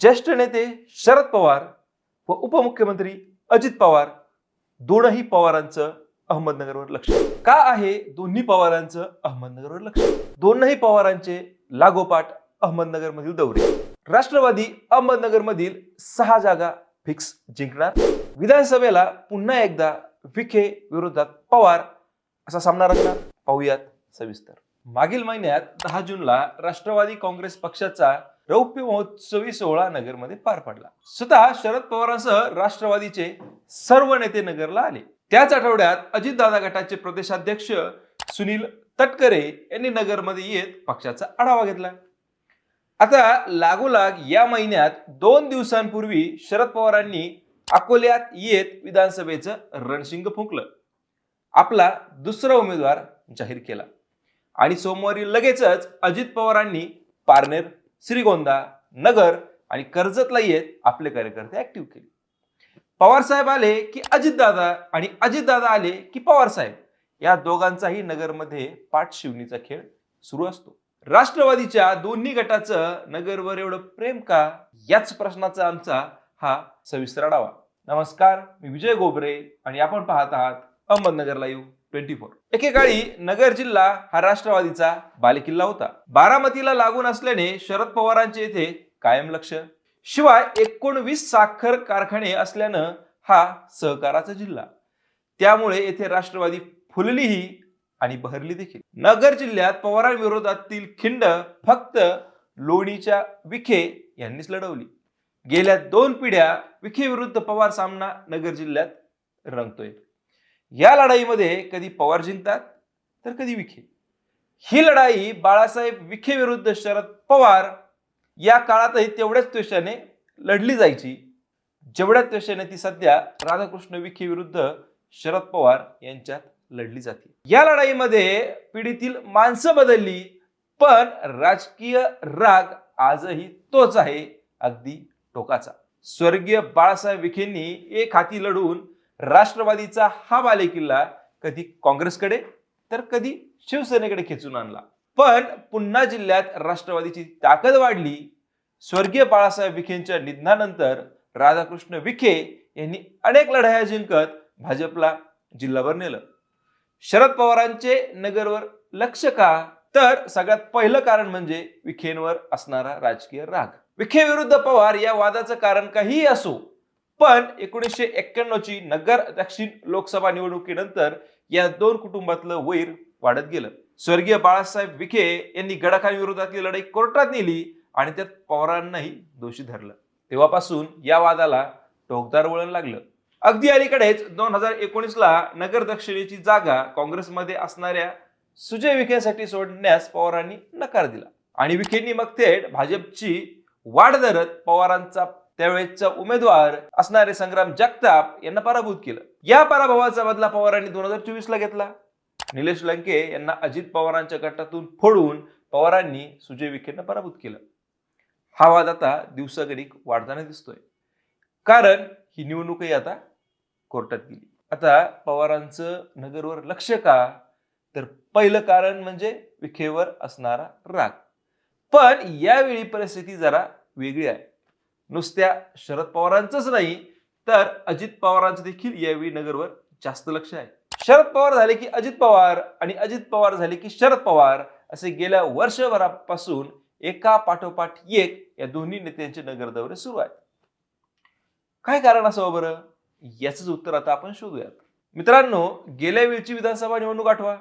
ज्येष्ठ नेते शरद पवार व उपमुख्यमंत्री अजित पवार दोनही पवारांचं अहमदनगरवर लक्ष. का आहे दोन्ही पवारांचं अहमदनगरवर लक्ष? दोनही पवारांचे लागोपाठ अहमदनगरमधील दौरे. राष्ट्रवादी अहमदनगरमधील सहा जागा फिक्स जिंकणार. विधानसभेला पुन्हा एकदा विखे विरोधात पवार असा सामना रंगणार. पाहूयात सविस्तर. मागील महिन्यात दहा जूनला राष्ट्रवादी काँग्रेस पक्षाचा रौप्य महोत्सवी सोहळा नगरमध्ये पार पडला. स्वतः शरद पवारांसह राष्ट्रवादीचे सर्व नेते नगरला आले. त्याच आठवड्यात अजितदादा गटाचे प्रदेशाध्यक्ष सुनील तटकरे यांनी नगरमध्ये येत पक्षाचा आढावा घेतला. आता लागोलाग या महिन्यात दोन दिवसांपूर्वी शरद पवारांनी अकोल्यात येत विधानसभेचं रणशिंग फुंकलं. आपला दुसरा उमेदवार जाहीर केला. आणि सोमवारी लगेचच अजित पवारांनी पारनेर श्रीगोंदा नगर आणि कर्जतला येत आपले कार्यकर्ते ऍक्टिव्ह केले. पवार साहेब आले की अजितदादा आणि अजितदादा आले की पवार साहेब. या दोघांचाही नगरमध्ये पाठशिवणीचा खेळ सुरू असतो. राष्ट्रवादीच्या दोन्ही गटाचं नगरवर एवढं प्रेम का? याच प्रश्नाचा आमचा हा सविस्तर आढावा. नमस्कार मी विजय गोबरे आणि आपण पाहत आहात अहमदनगर लाईव्ह ट्वेंटी फोर. एकेकाळी नगर जिल्हा हा राष्ट्रवादीचा बालेकिल्ला होता. बारामतीला लागून असल्याने शरद पवारांचे येथे कायम लक्ष. शिवाय एकोणवीस साखर कारखाने असल्यानं हा सहकाराचा जिल्हा. त्यामुळे येथे राष्ट्रवादी फुललीही आणि बहरली देखील. नगर जिल्ह्यात पवारांविरोधातील खिंड फक्त लोणीच्या विखे यांनीच लढवली. गेल्या दोन पिढ्या विखे विरुद्ध पवार सामना नगर जिल्ह्यात रंगतोय. या लढाईमध्ये कधी पवार जिंकतात तर कधी विखे. ही लढाई बाळासाहेब विखे विरुद्ध शरद पवार या काळातही तेवढ्याच त्वेषाने लढली जायची. जेवढ्या त्वेषाने ती सध्या राधाकृष्ण विखे विरुद्ध शरद पवार यांच्यात लढली जाते. या लढाईमध्ये पिढीतील माणसं बदलली पण राजकीय राग आजही तोच आहे अगदी टोकाचा. स्वर्गीय बाळासाहेब विखेंनी एक हाती लढून राष्ट्रवादीचा हा बालेकिल्ला कधी काँग्रेसकडे तर कधी शिवसेनेकडे खेचून आणला. पण पुन्हा जिल्ह्यात राष्ट्रवादीची ताकद वाढली. स्वर्गीय बाळासाहेब विखेंच्या निधनानंतर राधाकृष्ण विखे यांनी अनेक लढाया जिंकत भाजपला जिल्हाभर नेलं. शरद पवारांचे नगरवर लक्ष का? तर सगळ्यात पहिलं कारण म्हणजे विखेंवर असणारा राजकीय राग. विखे विरुद्ध पवार या वादाचं कारण काहीही असो पण एकोणीसशे एक्क्याण्णव ची नगर दक्षिण लोकसभा निवडणुकीनंतर या दोन कुटुंबातलं वैर वाढत गेलं. स्वर्गीय बाळासाहेब विखे यांनी गडाखांविरोधातली लढाई कोर्टात नेली आणि त्यात पवारांनाही दोषी धरलं. तेव्हापासून या वादाला टोकदार वळण लागलं. अगदी अलीकडेच दोन हजार एकोणीसला नगर दक्षिणेची जागा काँग्रेसमध्ये असणाऱ्या सुजय विखेसाठी सोडण्यास पवारांनी नकार दिला. आणि विखेंनी मग थेट भाजपची वाढ धरत पवारांचा त्यावेळेचा उमेदवार असणारे संग्राम जगताप यांना पराभूत केलं. या पराभवाचा बदला पवारांनी दोन हजार चोवीस ला घेतला. निलेश लंके यांना अजित पवारांच्या गटातून फोडून पवारांनी सुजय विखेंना पराभूत केलं. हा वाद आता दिवसागणिक वाढताना दिसतोय. कारण ही निवडणूकही आता कोर्टात गेली. आता पवारांचं नगरवर लक्ष का? तर पहिलं कारण म्हणजे विखेवर असणारा राग. पण यावेळी परिस्थिती जरा वेगळी आहे. नुसत्या शरद पवारांचंच नाही तर अजित पवारांचं देखील यावेळी नगरवर जास्त लक्ष आहे. शरद पवार झाले की अजित पवार आणि अजित पवार झाले की शरद पवार असे गेल्या वर्षभरापासून एका पाठोपाठ एक या दोन्ही नेत्यांचे नगर दौरे सुरू आहेत. काय कारण असावं बरं? याचंच उत्तर आता आपण शोधूयात. मित्रांनो गेल्या वेळची विधानसभा निवडणूक आठवा.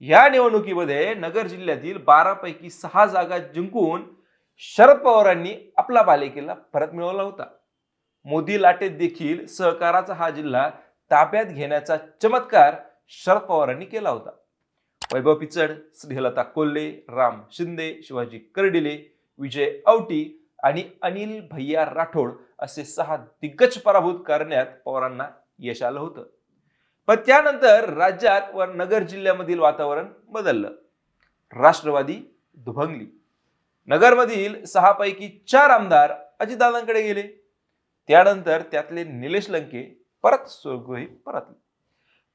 या निवडणुकीमध्ये नगर जिल्ह्यातील बारा पैकी सहा जागा जिंकून शरद पवारांनी आपला बालेकिल्ला परत मिळवला होता. मोदी लाटेत देखील सहकाराचा हा जिल्हा ताब्यात घेण्याचा चमत्कार शरद पवारांनी केला होता. वैभव पिचड स्नेहलता कोल्हे राम शिंदे शिवाजी कर्डिले विजय औटी आणि अनिल भैया राठोड असे सहा दिग्गज पराभूत करण्यात पवारांना यश आलं होतं. पण त्यानंतर राज्यात व नगर जिल्ह्यामधील वातावरण बदललं. राष्ट्रवादी दुभंगली. नगरमधील सहा पैकी चार आमदार अजितदादांकडे गेले. त्यानंतर त्यातले निलेश लंके परत स्वर्गही परतले.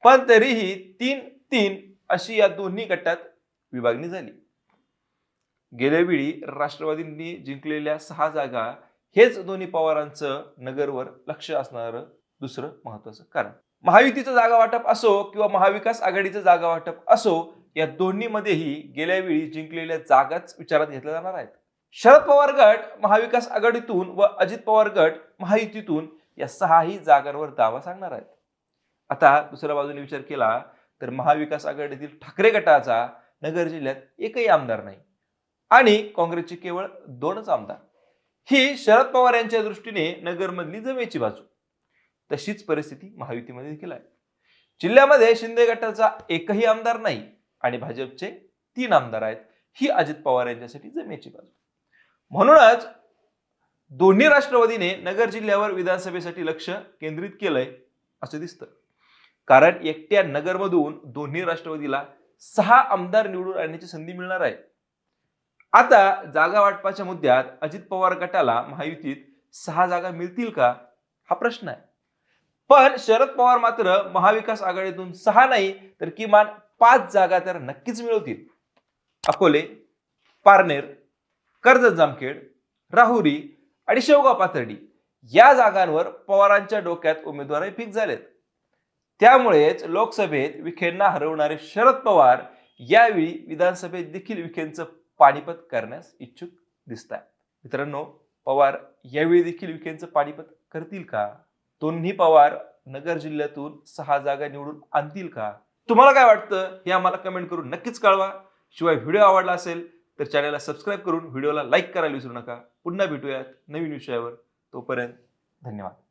पण तरीही तीन तीन अशी या दोन्ही गटात विभागणी झाली. गेल्यावेळी राष्ट्रवादींनी जिंकलेल्या सहा जागा हेच दोन्ही पवारांचं नगरवर लक्ष असणारं दुसरं महत्वाचं कारण. महायुतीचं जागा वाटप असो किंवा महाविकास आघाडीचं जागा वाटप असो या दोन्हीमध्येही गेल्या वेळी जिंकलेल्या जागाच विचारात घेतल्या जाणार आहेत. शरद पवार गट महाविकास आघाडीतून व अजित पवार गट महायुतीतून या सहाही जागांवर दावा सांगणार आहेत. आता दुसऱ्या बाजूने विचार केला तर महाविकास आघाडीतील ठाकरे गटाचा नगर जिल्ह्यात एकही आमदार नाही. आणि काँग्रेसचे केवळ दोनच आमदार. ही शरद पवार यांच्या दृष्टीने नगरमधली जमेची बाजू. तशीच परिस्थिती महायुतीमध्ये देखील आहे. जिल्ह्यामध्ये शिंदे गटाचा एकही आमदार नाही. आणि भाजपचे तीन आमदार आहेत. ही अजित पवार यांच्यासाठी जमेची बाजू. म्हणूनच दोन्ही राष्ट्रवादीने नगर जिल्ह्यावर विधानसभेसाठी लक्ष केंद्रित केलंय असं दिसतं. कारण एकट्या नगरमधून दोन्ही राष्ट्रवादीला सहा आमदार निवडून आणण्याची संधी मिळणार आहे. आता जागा वाटपाच्या मुद्द्यात अजित पवार गटाला महायुतीत सहा जागा मिळतील का? हा प्रश्न आहे. पण शरद पवार मात्र महाविकास आघाडीतून सहा नाही तर किमान पाच जागा तर नक्कीच मिळवतील. अकोले पारनेर कर्जत जामखेड राहुरी आणि शेवगाव पाथर्डी या जागांवर पवारांच्या डोक्यात उमेदवारही फिक्स झालेत. त्यामुळेच लोकसभेत विखेंना हरवणारे शरद पवार यावेळी विधानसभेत देखील विखेंचं पाणीपत करण्यास इच्छुक दिसत आहेत मित्रांनो पवार यावेळी देखील विखेंचं पाणीपत करतील का? दोन्ही पवार नगर जिल्ह्यातून सहा जागा निवडून आणतील का? तुम्हाला काय वाटतं हे आम्हाला कमेंट करून नक्कीच कळवा. शिवाय व्हिडिओ आवडला असेल तर चॅनलला सबस्क्राईब करून व्हिडिओला लाईक करायला विसरू नका. पुन्हा भेटूयात नवीन विषयावर. तोपर्यंत धन्यवाद.